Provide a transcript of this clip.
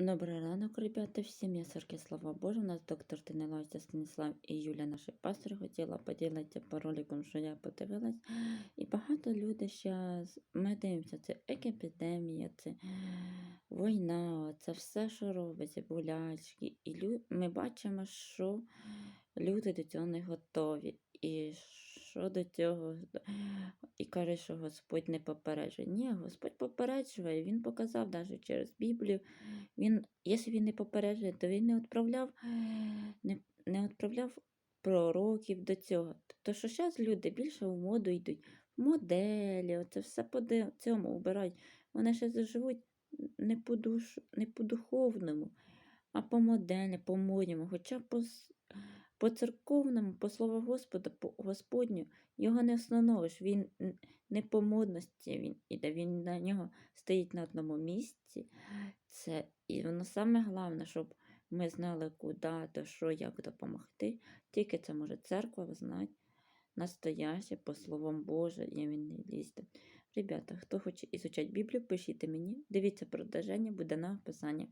Добрий ранок, ребята, всім. Я Сарки, слава Божу. У нас доктор Тинелася Станіслав і Юля, наші пастори, хотіла поділитися по роликам, що я подивилась. І багато людей зараз ми дивимося, це епідемія, це війна, це все, що робиться, болячки. І лю... ми бачимо, що люди до цього не готові. І що до цього, і каже, що Господь не попереджує. Ні, Господь попереджує, Він показав навіть через Біблію. Він, якщо він не попереджує, то він не відправляв, не, не відправляв пророків до цього. Тобто, що зараз люди більше в моду йдуть, в моделі, оце все по цьому вбирають. Вони ще живуть не по, душ, не по духовному, а по моделі, по модньому. Хоча по, по церковному, по слову Господа, по Господню, його не встановиш. Він не по модності він іде, він на нього стоїть на одному місці. Це і воно саме головне, щоб ми знали, куди, то що, як допомогти. Тільки це може церква знати настояще по словам Боже, і він не лізьте. Ребята, хто хоче ізучати Біблію, пишіть мені. Дивіться продовження, буде на описанні.